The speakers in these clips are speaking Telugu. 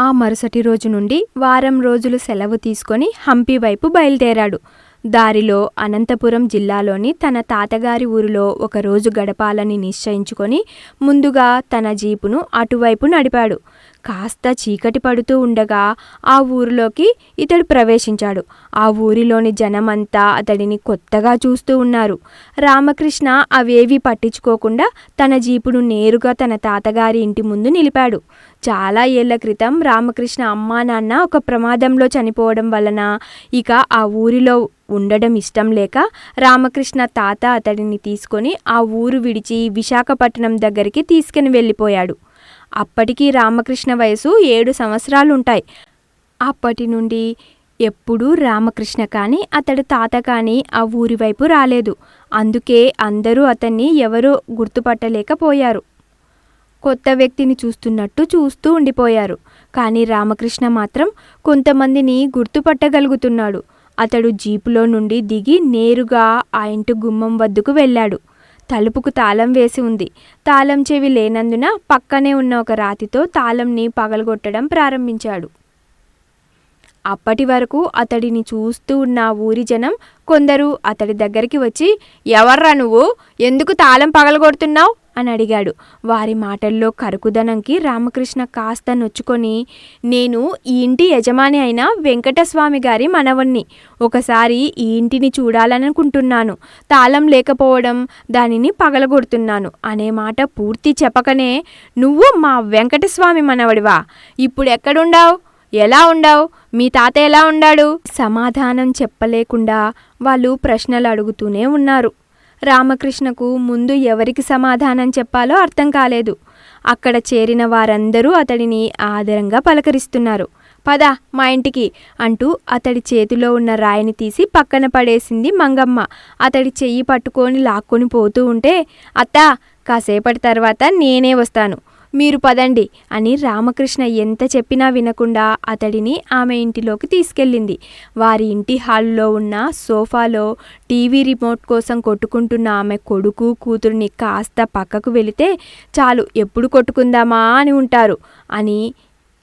ఆ మరుసటి రోజు నుండి వారం రోజులు సెలవు తీసుకొని హంపి వైపు బయలుదేరాడు. దారిలో అనంతపురం జిల్లాలోని తన తాతగారి ఊరిలో ఒకరోజు గడపాలని నిశ్చయించుకొని ముందుగా తన జీపును అటువైపు నడిపాడు. కాస్త చీకటి పడుతూ ఉండగా ఆ ఊరిలోకి ఇతడు ప్రవేశించాడు. ఆ ఊరిలోని జనమంతా అతడిని కొత్తగా చూస్తూ ఉన్నారు. రామకృష్ణ అవేవీ పట్టించుకోకుండా తన జీపును నేరుగా తన తాతగారి ఇంటి ముందు నిలిపాడు. చాలా ఏళ్ళ క్రితం రామకృష్ణ అమ్మా నాన్న ఒక ప్రమాదంలో చనిపోవడం వలన ఇక ఆ ఊరిలో ఉండడం ఇష్టం లేక రామకృష్ణ తాత అతడిని తీసుకొని ఆ ఊరు విడిచి విశాఖపట్నం దగ్గరికి తీసుకుని వెళ్ళిపోయాడు. అప్పటికి రామకృష్ణ వయసు ఏడు సంవత్సరాలుంటాయి. అప్పటి నుండి ఎప్పుడూ రామకృష్ణ కానీ అతడి తాత కానీ ఆ ఊరి వైపు రాలేదు. అందుకే అందరూ అతన్ని ఎవరూ గుర్తుపట్టలేకపోయారు. కొత్త వ్యక్తిని చూస్తున్నట్టు చూస్తూ ఉండిపోయారు. కానీ రామకృష్ణ మాత్రం కొంతమందిని గుర్తుపట్టగలుగుతున్నాడు. అతడు జీపులో నుండి దిగి నేరుగా ఆ ఇంటి గుమ్మం వద్దకు వెళ్ళాడు. తలుపుకు తాళం వేసి ఉంది. తాళం చెవి లేనందున పక్కనే ఉన్న ఒక రాతితో తాళంని పగలగొట్టడం ప్రారంభించాడు. అప్పటి వరకు అతడిని చూస్తూ ఉన్న ఊరి జనం కొందరు అతడి దగ్గరికి వచ్చి ఎవర్రా నువ్వు? ఎందుకు తాళం పగలగొడుతున్నావు? అని అడిగాడు వారి మాటల్లో కరుకుదనంకి రామకృష్ణ కాస్త నొచ్చుకొని నేను ఈ ఇంటి యజమాని అయిన వెంకటస్వామి గారి మనవణ్ణి. ఒకసారి ఈ ఇంటిని చూడాలనుకుంటున్నాను. తాళం లేకపోవడం దానిని పగలగొడుతున్నాను. అనే మాట పూర్తి చెప్పకనే నువ్వు మా వెంకటస్వామి మనవడివా. ఇప్పుడు ఎక్కడుండావు? ఎలా ఉండావు? మీ తాత ఎలా ఉండాడు? సమాధానం చెప్పలేకుండా వాళ్ళు ప్రశ్నలు అడుగుతూనే ఉన్నారు. రామకృష్ణకు ముందు ఎవరికి సమాధానం చెప్పాలో అర్థం కాలేదు. అక్కడ చేరిన వారందరూ అతడిని ఆదరంగా పలకరిస్తున్నారు. పద మా ఇంటికి అంటూ అతడి చేతిలో ఉన్న రాయిని తీసి పక్కన పడేసింది మంగమ్మ. అతడి చెయ్యి పట్టుకొని లాక్కొని పోతూ ఉంటే అత్తా కాసేపటి తర్వాత నేనే వస్తాను. మీరు పదండి అని రామకృష్ణ ఎంత చెప్పినా వినకుండా అతడిని ఆమె ఇంటిలోకి తీసుకెళ్ళింది. వారి ఇంటి హాల్లో ఉన్న సోఫాలో టీవీ రిమోట్ కోసం కొట్టుకుంటున్న ఆమె కొడుకు కూతురుని కాస్త పక్కకు వెళితే చాలు ఎప్పుడు కొట్టుకుందామా అని ఉంటారు అని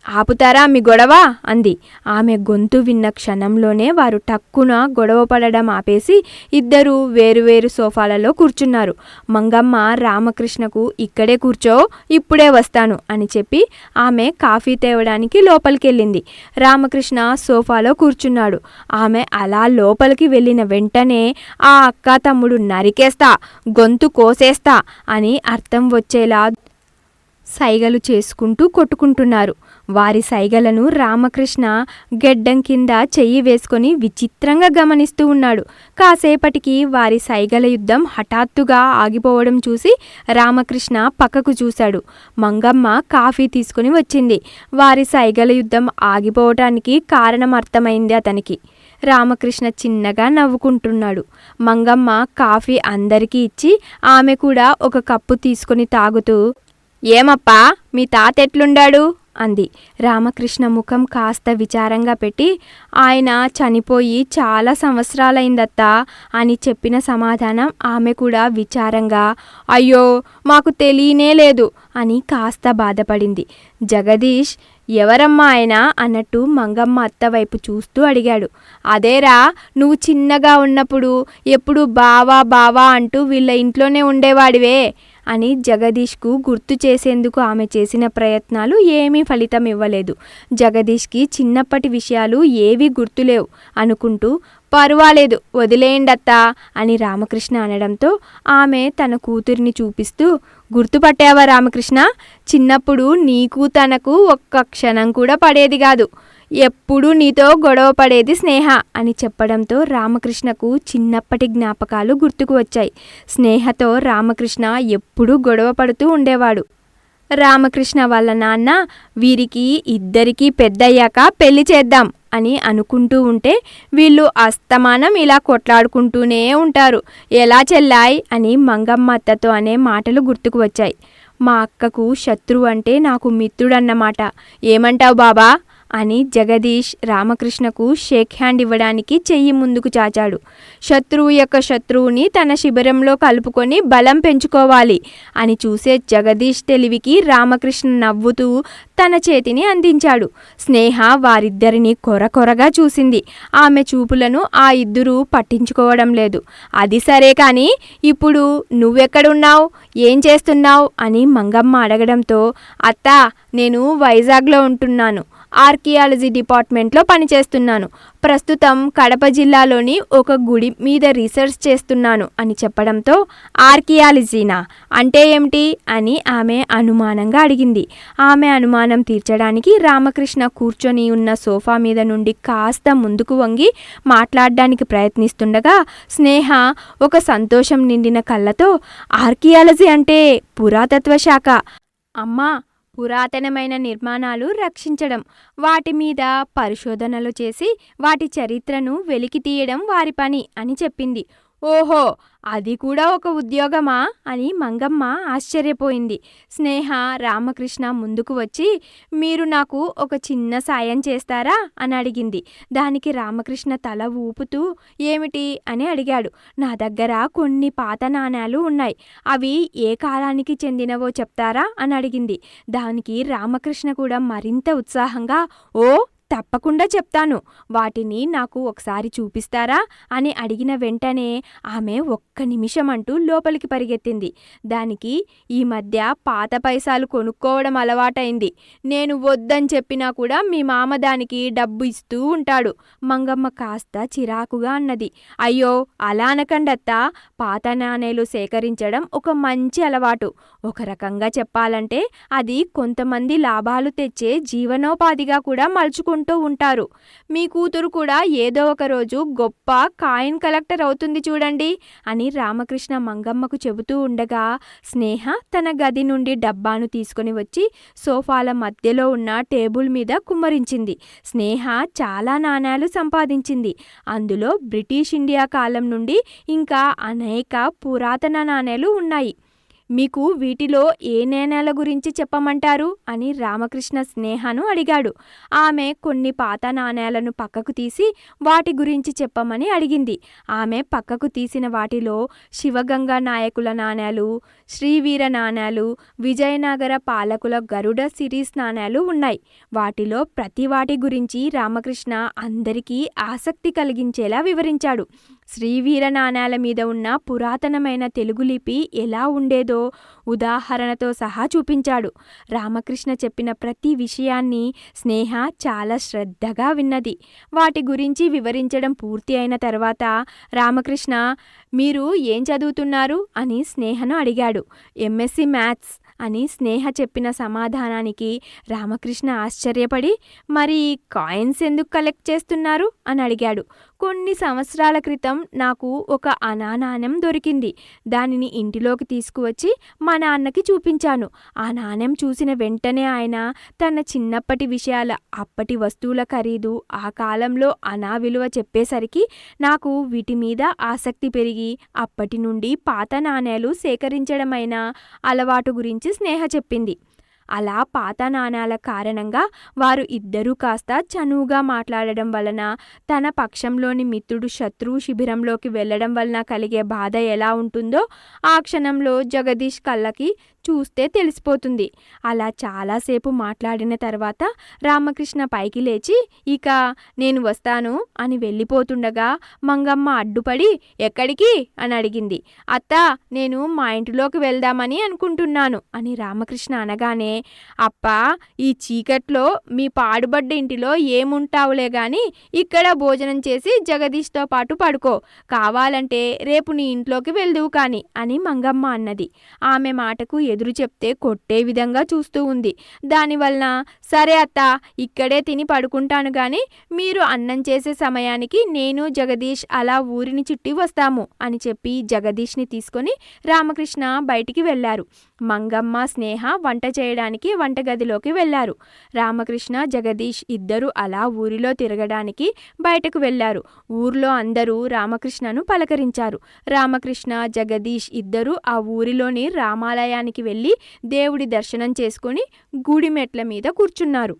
ఆపుతారా మీ గొడవ? అంది. ఆమె గొంతు విన్న క్షణంలోనే వారు టక్కున గొడవ పడడం ఆపేసి ఇద్దరు వేరువేరు సోఫాలలో కూర్చున్నారు. మంగమ్మ రామకృష్ణకు ఇక్కడే కూర్చో ఇప్పుడే వస్తాను అని చెప్పి ఆమె కాఫీ తేవడానికి లోపలికెళ్ళింది. రామకృష్ణ సోఫాలో కూర్చున్నాడు. ఆమె అలా లోపలికి వెళ్ళిన వెంటనే ఆ అక్క తమ్ముడు నరికేస్తా గొంతు కోసేస్తా అని అర్థం వచ్చేలా సైగలు చేసుకుంటూ కొట్టుకుంటున్నారు. వారి సైగలను రామకృష్ణ గెడ్డం కింద చెయ్యి వేసుకొని విచిత్రంగా గమనిస్తూ ఉన్నాడు. కాసేపటికి వారి సైగల యుద్ధం హఠాత్తుగా ఆగిపోవడం చూసి రామకృష్ణ పక్కకు చూశాడు. మంగమ్మ కాఫీ తీసుకుని వచ్చింది. వారి సైగల యుద్ధం ఆగిపోవటానికి కారణం అర్థమైంది అతనికి. రామకృష్ణ చిన్నగా నవ్వుకుంటున్నాడు. మంగమ్మ కాఫీ అందరికీ ఇచ్చి ఆమె కూడా ఒక కప్పు తీసుకుని తాగుతూ ఏమప్పా మీ తాత ఎట్లుండాడు అంది. రామకృష్ణ ముఖం కాస్త విచారంగా పెట్టి ఆయన చనిపోయి చాలా సంవత్సరాలైందత్తా అని చెప్పిన సమాధానం ఆమె కూడా విచారంగా అయ్యో మాకు తెలియనే లేదు అని కాస్త బాధపడింది. జగదీష్ ఎవరమ్మా ఆయన అన్నట్టు మంగమ్మ అత్త వైపు చూస్తూ అడిగాడు. అదేరా నువ్వు చిన్నగా ఉన్నప్పుడు ఎప్పుడు బావా బావా అంటూ వీళ్ళ ఇంట్లోనే ఉండేవాడివే అని జగదీష్కు గుర్తు చేసేందుకు ఆమె చేసిన ప్రయత్నాలు ఏమీ ఫలితం ఇవ్వలేదు. జగదీష్కి చిన్నప్పటి విషయాలు ఏవీ గుర్తులేవు అనుకుంటూ పర్వాలేదు వదిలేయండత్తా అని రామకృష్ణ అనడంతో ఆమె తన కూతురిని చూపిస్తూ గుర్తుపట్టావా రామకృష్ణ? చిన్నప్పుడు నీకు తనకు ఒక్క క్షణం కూడా పడేది కాదు. ఎప్పుడూ నీతో గొడవ పడేది స్నేహ అని చెప్పడంతో రామకృష్ణకు చిన్నప్పటి జ్ఞాపకాలు గుర్తుకు వచ్చాయి. స్నేహతో రామకృష్ణ ఎప్పుడూ గొడవ పడుతూ ఉండేవాడు. రామకృష్ణ వాళ్ళ నాన్న వీరికి ఇద్దరికీ పెద్దయ్యాక పెళ్ళి చేద్దాం అని అనుకుంటూ ఉంటే వీళ్ళు అస్తమానం ఇలా కొట్లాడుకుంటూనే ఉంటారు. ఎలా చెల్లాయ్ అని మంగమ్మ అత్తతో అనే మాటలు గుర్తుకు వచ్చాయి. మా అక్కకు శత్రువు అంటే నాకు మిత్రుడన్నమాట. ఏమంటావు బాబా? అని జగదీష్ రామకృష్ణకు షేక్ హ్యాండ్ ఇవ్వడానికి చెయ్యి ముందుకు చాచాడు. శత్రువు యొక్క శత్రువుని తన శిబిరంలో కలుపుకొని బలం పెంచుకోవాలి అని చూసే జగదీష్ తెలివికి రామకృష్ణ నవ్వుతూ తన చేతిని అందించాడు. స్నేహ వారిద్దరిని కొర కొరగా చూసింది. ఆమె చూపులను ఆ ఇద్దరూ పట్టించుకోవడం లేదు. అది సరే కానీ ఇప్పుడు నువ్వెక్కడున్నావు? ఏం చేస్తున్నావు? అని మంగమ్మ అడగడంతో అత్త నేను వైజాగ్లో ఉంటున్నాను. ఆర్కియాలజీ డిపార్ట్మెంట్లో పనిచేస్తున్నాను. ప్రస్తుతం కడప జిల్లాలోని ఒక గుడి మీద రీసెర్చ్ చేస్తున్నాను అని చెప్పడంతో ఆర్కియాలజీనా? అంటే ఏమిటి? అని ఆమె అనుమానంగా అడిగింది. ఆమె అనుమానం తీర్చడానికి రామకృష్ణ కూర్చొని ఉన్న సోఫా మీద నుండి కాస్త ముందుకు వంగి మాట్లాడడానికి ప్రయత్నిస్తుండగా స్నేహ ఒక సంతోషం నిండిన కళ్ళతో ఆర్కియాలజీ అంటే పురాతత్వ శాఖ. అమ్మా పురాతనమైన నిర్మాణాలు రక్షించడం వాటి మీద పరిశోధనలు చేసి వాటి చరిత్రను వెలికి తీయడం వారి పని అని చెప్పింది. ఓహో అది కూడా ఒక ఉద్యోగమా? అని మంగమ్మ ఆశ్చర్యపోయింది. స్నేహ రామకృష్ణ ముందుకు వచ్చి మీరు నాకు ఒక చిన్న సాయం చేస్తారా? అని అడిగింది. దానికి రామకృష్ణ తల ఊపుతూ ఏమిటి? అని అడిగాడు. నా దగ్గర కొన్ని పాత నాణాలు ఉన్నాయి. అవి ఏ కాలానికి చెందినవో చెప్తారా? అని అడిగింది. దానికి రామకృష్ణ కూడా మరింత ఉత్సాహంగా ఓ తప్పకుండా చెప్తాను. వాటిని నాకు ఒకసారి చూపిస్తారా? అని అడిగిన వెంటనే ఆమె ఒక్క నిమిషం అంటూ లోపలికి పరిగెత్తింది. దానికి ఈ మధ్య పాత పైసాలు కొనుక్కోవడం అలవాటైంది. నేను వద్దని చెప్పినా కూడా మీ మామ దానికి డబ్బు ఇస్తూ ఉంటాడు. మంగమ్మ కాస్త చిరాకుగా అన్నది. అయ్యో అలా అనకండత్త పాత నాణేలు సేకరించడం ఒక మంచి అలవాటు. ఒక రకంగా చెప్పాలంటే అది కొంతమంది లాభాలు తెచ్చే జీవనోపాధిగా కూడా చేసుకుంటూ ఉంటారు. మీ కూతురు కూడా ఏదో ఒక రోజు గొప్ప కాయిన్ కలెక్టర్ అవుతుంది చూడండి అని రామకృష్ణ మంగమ్మకు చెబుతూ ఉండగా స్నేహ తన గది నుండి డబ్బాను తీసుకుని వచ్చి సోఫాల మధ్యలో ఉన్న టేబుల్ మీద కుమ్మరించింది. స్నేహ చాలా నాణేలు సంపాదించింది. అందులో బ్రిటిష్ ఇండియా కాలం నుండి ఇంకా అనేక పురాతన నాణేలు ఉన్నాయి. మీకు వీటిలో ఏ నేనల గురించి చెప్పమంటారు? అని రామకృష్ణ స్నేహను అడిగాడు. ఆమె కొన్ని పాత నాణేలను పక్కకు తీసి వాటి గురించి చెప్పమని అడిగింది. ఆమె పక్కకు తీసిన వాటిలో శివగంగా నాయకుల నాణేలు శ్రీవీర నాణేలు విజయనగర పాలకుల గరుడ సిరీస్ నాణేలు ఉన్నాయి. వాటిలో ప్రతి వాటి గురించి రామకృష్ణ అందరికీ ఆసక్తి కలిగించేలా వివరించాడు. శ్రీవీర నాణేల మీద ఉన్న పురాతనమైన తెలుగు లిపి ఎలా ఉండేదో ఉదాహరణతో సహా చూపించాడు. రామకృష్ణ చెప్పిన ప్రతి విషయాన్ని స్నేహ చాలా శ్రద్ధగా విన్నది. వాటి గురించి వివరించడం పూర్తి అయిన తర్వాత రామకృష్ణ మీరు ఏం చదువుతున్నారు? అని స్నేహను అడిగాడు. ఎంఎస్సి మ్యాథ్స్ అని స్నేహ చెప్పిన సమాధానానికి రామకృష్ణ ఆశ్చర్యపడి మరి కాయిన్స్ ఎందుకు కలెక్ట్ చేస్తున్నారు? అని అడిగాడు. కొన్ని సంవత్సరాల క్రితం నాకు ఒక అనానాణ్యం దొరికింది. దానిని ఇంటిలోకి తీసుకువచ్చి మా నాన్నకి చూపించాను. ఆ నాణ్యం చూసిన వెంటనే ఆయన తన చిన్నప్పటి విషయాల అప్పటి వస్తువుల ఖరీదు ఆ కాలంలో అనా విలువ చెప్పేసరికి నాకు వీటి మీద ఆసక్తి పెరిగి అప్పటి నుండి పాత నాణేలు సేకరించడమైన అలవాటు గురించి స్నేహ చెప్పింది. అలా పాత నాణాల కారణంగా వారు ఇద్దరూ కాస్త చనువుగా మాట్లాడడం వలన తన పక్షంలోని మిత్రుడు శత్రువు శిబిరంలోకి వెళ్ళడం వలన కలిగే బాధ ఎలా ఉంటుందో ఆ క్షణంలో జగదీష్ కళ్ళకి చూస్తే తెలిసిపోతుంది. అలా చాలాసేపు మాట్లాడిన తర్వాత రామకృష్ణ పైకి లేచి ఇక నేను వస్తాను అని వెళ్ళిపోతుండగా మంగమ్మ అడ్డుపడి ఎక్కడికి? అని అడిగింది. అత్త నేను మా ఇంటిలోకి వెళ్దామని అనుకుంటున్నాను అని రామకృష్ణ అనగానే అప్పా ఈ చీకట్లో మీ పాడుబడ్డ ఇంటిలో ఏముంటావులే గాని ఇక్కడ భోజనం చేసి జగదీష్తో పాటు పడుకో. కావాలంటే రేపు నీ ఇంట్లోకి వెళ్దువు కాని అని మంగమ్మ అన్నది. ఆమె మాటకు ఎదురు చెప్తే కొట్టే విధంగా చూస్తూ ఉంది. దానివలన సరే అత్త ఇక్కడే తిని పడుకుంటాను గాని మీరు అన్నం చేసే సమయానికి నేను జగదీష్ అలా ఊరిని చుట్టి వస్తాము అని చెప్పి జగదీష్ని తీసుకొని రామకృష్ణ బయటికి వెళ్ళారు. మంగమ్మ స్నేహ వంట చేయడానికి వంటగదిలోకి వెళ్ళారు రామకృష్ణ జగదీష్ ఇద్దరు అలా ఊరిలో తిరగడానికి బయటకు వెళ్ళారు ఊర్లో అందరూ రామకృష్ణను పలకరించారు. రామకృష్ణ జగదీష్ ఇద్దరు ఆ ఊరిలోని రామాలయానికి వెళ్ళి దేవుడి దర్శనం చేసుకుని గుడి మెట్ల మీద కూర్చున్నారు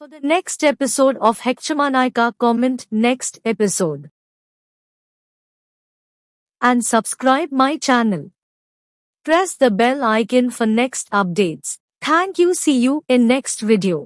For the next episode of Hekchamanika, comment next episode. And subscribe my channel. Press the bell icon for next updates. Thank you. See you in next video.